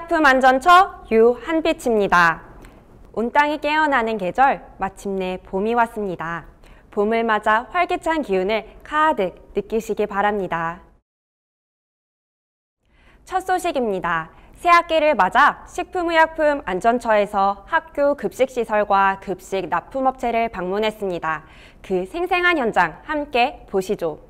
식품의약품안전처 유한빛입니다. 온 땅이 깨어나는 계절, 마침내 봄이 왔습니다. 봄을 맞아 활기찬 기운을 가득 느끼시기 바랍니다. 첫 소식입니다. 새학기를 맞아 식품의약품 안전처에서 학교 급식시설과 급식 납품업체를 방문했습니다. 그 생생한 현장 함께 보시죠.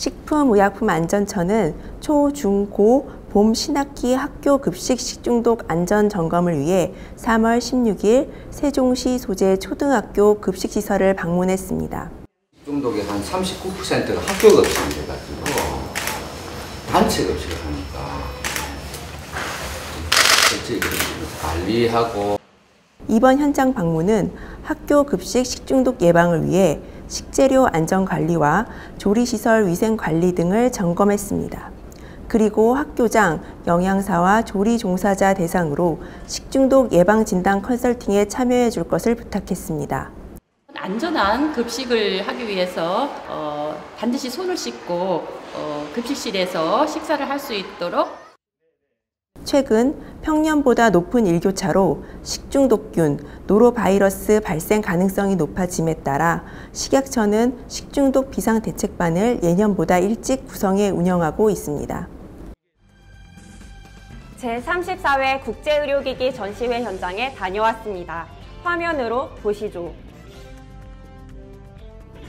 식품의약품안전처는 초, 중, 고, 봄 신학기 학교 급식 식중독 안전 점검을 위해 3월 16일 세종시 소재 초등학교 급식시설을 방문했습니다. 중독의 한 39%가 학교 급식입니다. 단체 급식을 하니까 실제 관리하고 이번 현장 방문은 학교 급식 식중독 예방을 위해 식재료 안전 관리와 조리시설 위생 관리 등을 점검했습니다. 그리고 학교장, 영양사와 조리 종사자 대상으로 식중독 예방 진단 컨설팅에 참여해 줄 것을 부탁했습니다. 안전한 급식을 하기 위해서 어, 반드시 손을 씻고 어, 급식실에서 식사를 할 수 있도록 최근 평년보다 높은 일교차로 식중독균, 노로바이러스 발생 가능성이 높아짐에 따라 식약처는 식중독 비상대책반을 예년보다 일찍 구성해 운영하고 있습니다. 제34회 국제의료기기 전시회 현장에 다녀왔습니다. 화면으로 보시죠.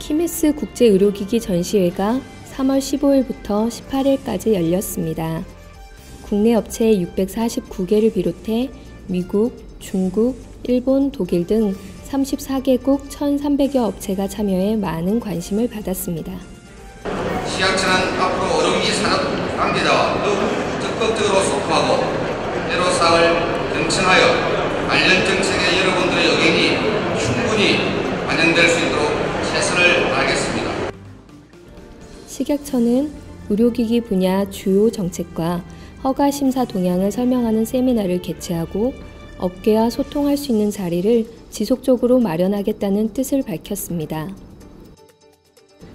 키메스 국제의료기기 전시회가 3월 15일부터 18일까지 열렸습니다. 국내 업체 649개를 비롯해 미국, 중국, 일본, 독일 등 34개국 1,300여 업체가 참여해 많은 관심을 받았습니다. 시약처는 앞으로 의료기기 산업 관계자와 더욱 적극적으로 소통하고 애로사항을 경청하여 관련 정책에 여러분들의 의견이 충분히 반영될 수 있도록 최선을 다하겠습니다. 식약처는 의료기기 분야 주요 정책과 허가 심사 동향을 설명하는 세미나를 개최하고 업계와 소통할 수 있는 자리를 지속적으로 마련하겠다는 뜻을 밝혔습니다.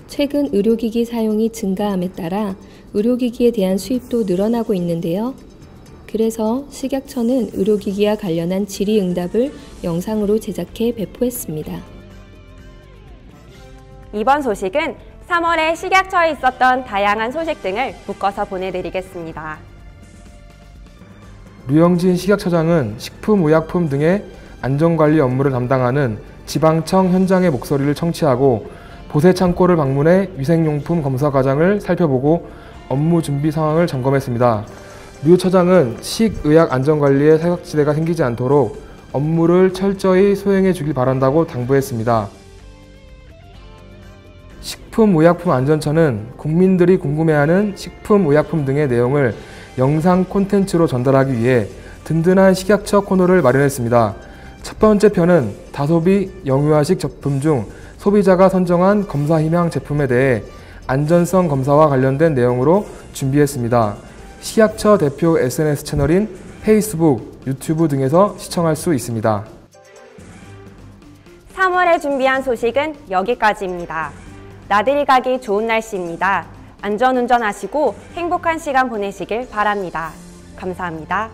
최근 의료기기 사용이 증가함에 따라 의료기기에 대한 수입도 늘어나고 있는데요. 그래서 식약처는 의료기기와 관련한 질의응답을 영상으로 제작해 배포했습니다. 이번 소식은 3월에 식약처에 있었던 다양한 소식 등을 묶어서 보내드리겠습니다. 류영진 식약처장은 식품의약품 등의 안전관리 업무를 담당하는 지방청 현장의 목소리를 청취하고 보세 창고를 방문해 위생용품 검사 과정을 살펴보고 업무 준비 상황을 점검했습니다. 류 처장은 식의약 안전관리에 사각지대가 생기지 않도록 업무를 철저히 수행해 주길 바란다고 당부했습니다. 식품의약품안전처는 국민들이 궁금해하는 식품의약품 등의 내용을 영상 콘텐츠로 전달하기 위해 든든한 식약처 코너를 마련했습니다. 첫 번째 편은 다소비 영유아식 제품 중 소비자가 선정한 검사 희망 제품에 대해 안전성 검사와 관련된 내용으로 준비했습니다. 식약처 대표 SNS 채널인 페이스북, 유튜브 등에서 시청할 수 있습니다. 3월에 준비한 소식은 여기까지입니다. 나들이 가기 좋은 날씨입니다. 안전운전 하시고 행복한 시간 보내시길 바랍니다. 감사합니다.